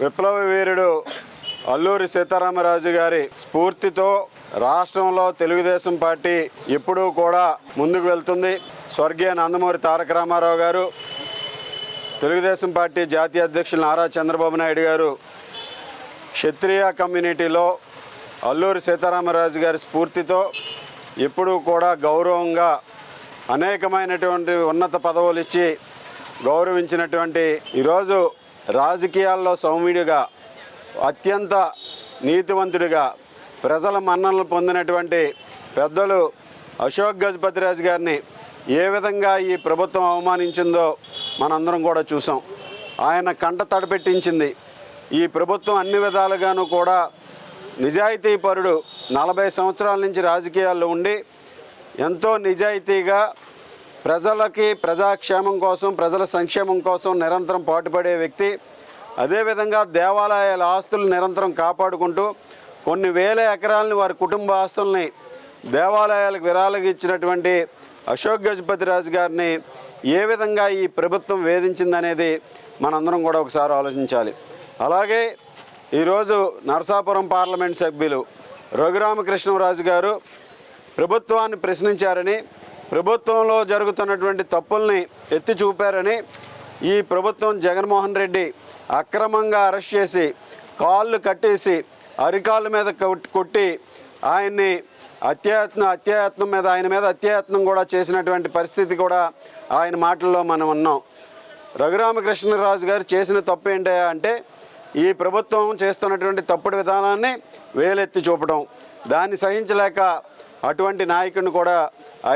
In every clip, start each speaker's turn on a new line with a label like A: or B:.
A: విప్లవ వీరుడు అల్లూరి సీతారామరాజు గారి స్ఫూర్తితో రాష్ట్రంలో తెలుగుదేశం పార్టీ ఎప్పుడూ కూడా ముందుకు వెళ్తుంది. స్వర్గీయ నందమూరి తారక రామారావు గారు తెలుగుదేశం పార్టీ జాతీయ అధ్యక్షులు నారా చంద్రబాబు నాయుడు గారు క్షత్రియ కమ్యూనిటీలో అల్లూరి సీతారామరాజు గారి స్ఫూర్తితో ఎప్పుడూ కూడా గౌరవంగా అనేకమైనటువంటి ఉన్నత పదవులు ఇచ్చి గౌరవించినటువంటి ఈరోజు రాజకీయాల్లో సౌమ్యుడిగా అత్యంత నీతివంతుడిగా ప్రజల మన్ననలు పొందినటువంటి పెద్దలు అశోక్ గజపతిరాజు గారిని ఏ విధంగా ఈ ప్రభుత్వం అవమానించిందో మనందరం కూడా చూసాం. ఆయన కంట తడపెట్టించింది. ఈ ప్రభుత్వం అన్ని విధాలుగాను కూడా నిజాయితీపరుడు నలభై సంవత్సరాల నుంచి రాజకీయాల్లో ఉండి ఎంతో నిజాయితీగా ప్రజలకి ప్రజాక్షేమం కోసం ప్రజల సంక్షేమం కోసం నిరంతరం పాటుపడే వ్యక్తి. అదేవిధంగా దేవాలయాల ఆస్తులు నిరంతరం కాపాడుకుంటూ కొన్ని వేల ఎకరాలని వారి కుటుంబ ఆస్తుల్ని దేవాలయాలకు విరాళకు ఇచ్చినటువంటి అశోక్ గజపతి రాజు గారిని ఏ విధంగా ఈ ప్రభుత్వం వేధించిందనేది మనందరం కూడా ఒకసారి ఆలోచించాలి. అలాగే ఈరోజు నరసాపురం పార్లమెంట్ సభ్యులు రఘురామకృష్ణరాజు గారు ప్రభుత్వాన్ని ప్రశ్నించారని ప్రభుత్వంలో జరుగుతున్నటువంటి తప్పుల్ని ఎత్తి చూపారని ఈ ప్రభుత్వం జగన్మోహన్ రెడ్డి అక్రమంగా అరెస్ట్ చేసి కాళ్ళు కట్టేసి అరికాళ్ళ మీద కొట్టి ఆయన్ని అత్యయత్నం అత్యయత్నం మీద ఆయన మీద అత్యయత్నం కూడా చేసినటువంటి పరిస్థితి కూడా ఆయన మాటల్లో మనం ఉన్నాం. రఘురామకృష్ణరాజు గారు చేసిన తప్పు ఏంటయ్యా అంటే ఈ ప్రభుత్వం చేస్తున్నటువంటి తప్పుడు విధానాన్ని వేలెత్తి చూపడం దాన్ని సహించలేక అటువంటి నాయకుడిని కూడా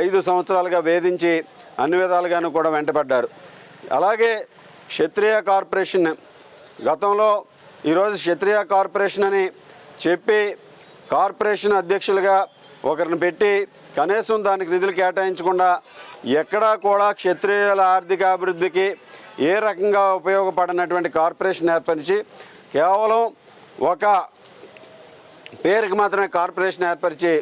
A: ఐదు సంవత్సరాలుగా వేధించి అన్ని విధాలుగాను కూడా వెంటపడ్డారు. అలాగే క్షత్రియ కార్పొరేషన్ గతంలో ఈరోజు క్షత్రియ కార్పొరేషన్ అని చెప్పి కార్పొరేషన్ అధ్యక్షులుగా ఒకరిని పెట్టి కనీసం దానికి నిధులు కేటాయించకుండా ఎక్కడా కూడా క్షత్రియుల ఆర్థిక అభివృద్ధికి ఏ రకంగా ఉపయోగపడినటువంటి కార్పొరేషన్ ఏర్పరిచి కేవలం ఒక పేరుకి మాత్రమే కార్పొరేషన్ ఏర్పరిచి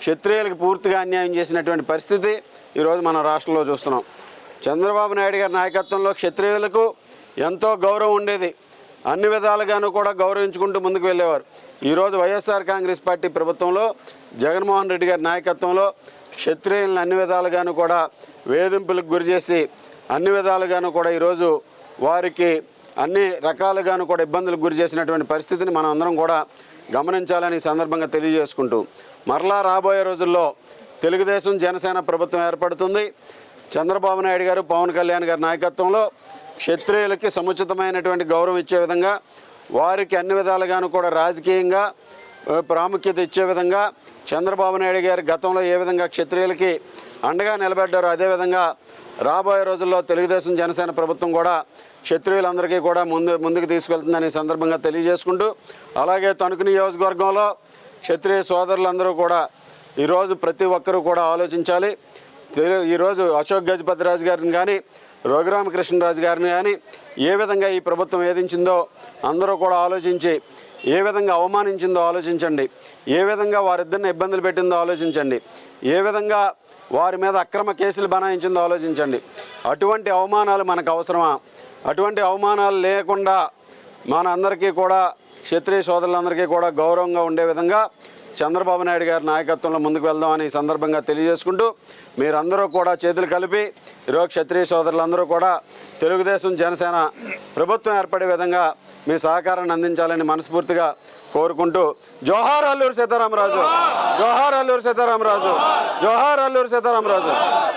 A: క్షత్రియులకు పూర్తిగా అన్యాయం చేసినటువంటి పరిస్థితి ఈరోజు మన రాష్ట్రంలో చూస్తున్నాం. చంద్రబాబు నాయుడు గారి నాయకత్వంలో క్షత్రియులకు ఎంతో గౌరవం ఉండేది. అన్ని విధాలుగాను కూడా గౌరవించుకుంటూ ముందుకు వెళ్ళేవారు. ఈరోజు వైఎస్ఆర్ కాంగ్రెస్ పార్టీ ప్రభుత్వంలో జగన్మోహన్ రెడ్డి గారి నాయకత్వంలో క్షత్రియులను అన్ని విధాలుగాను కూడా వేధింపులకు గురి చేసి అన్ని విధాలుగాను కూడా ఈరోజు వారికి అన్ని రకాలుగాను కూడా ఇబ్బందులకు గురి చేసినటువంటి పరిస్థితిని మనం అందరం కూడా గమనించాలని సందర్భంగా తెలియజేసుకుంటూ మరలా రాబోయే రోజుల్లో తెలుగుదేశం జనసేన ప్రభుత్వం ఏర్పడుతుంది. చంద్రబాబు నాయుడు గారు పవన్ కళ్యాణ్ గారి నాయకత్వంలో క్షత్రియులకి సముచితమైనటువంటి గౌరవం ఇచ్చే విధంగా వారికి అన్ని విధాలుగాను కూడా రాజకీయంగా ప్రాముఖ్యత ఇచ్చే విధంగా చంద్రబాబు నాయుడు గారి గతంలో ఏ విధంగా క్షత్రియులకి అండగా నిలబడ్డారో అదేవిధంగా రాబోయే రోజుల్లో తెలుగుదేశం జనసేన ప్రభుత్వం కూడా క్షత్రియులందరికీ కూడా ముందు ముందుకు తీసుకెళ్తుందని సందర్భంగా తెలియజేసుకుంటూ అలాగే తణుకు నియోజకవర్గంలో క్షత్రియ సోదరులందరూ కూడా ఈరోజు ప్రతి ఒక్కరూ కూడా ఆలోచించాలి. తెలు- ఈరోజు అశోక్ గజపతి రాజు గారిని కానీ రఘురామకృష్ణరాజు గారిని కానీ ఏ విధంగా ఈ ప్రభుత్వం వేధించిందో అందరూ కూడా ఆలోచించి ఏ విధంగా అవమానించిందో ఆలోచించండి. ఏ విధంగా వారిద్దరిని ఇబ్బందులు పెట్టిందో ఆలోచించండి. ఏ విధంగా వారి మీద అక్రమ కేసులు బనాయించిందో ఆలోచించండి. అటువంటి అవమానాలు మనకు అవసరమా? అటువంటి అవమానాలు లేకుండా మన అందరికీ కూడా క్షత్రియ సోదరులందరికీ కూడా గౌరవంగా ఉండే విధంగా చంద్రబాబు నాయుడు గారి నాయకత్వంలో ముందుకు వెళ్దామని ఈ సందర్భంగా తెలియజేసుకుంటూ మీరందరూ కూడా చేతులు కలిపి ఈరోజు క్షత్రియ సోదరులందరూ కూడా తెలుగుదేశం జనసేన ప్రభుత్వం ఏర్పడే విధంగా మీ సహకారాన్ని అందించాలని మనస్ఫూర్తిగా కోరుకుంటూ జోహార్ అల్లూరు సీతారామరాజు. జోహార్ అల్లూరు సీతారామరాజు. జోహార్ అల్లూరు సీతారామరాజు.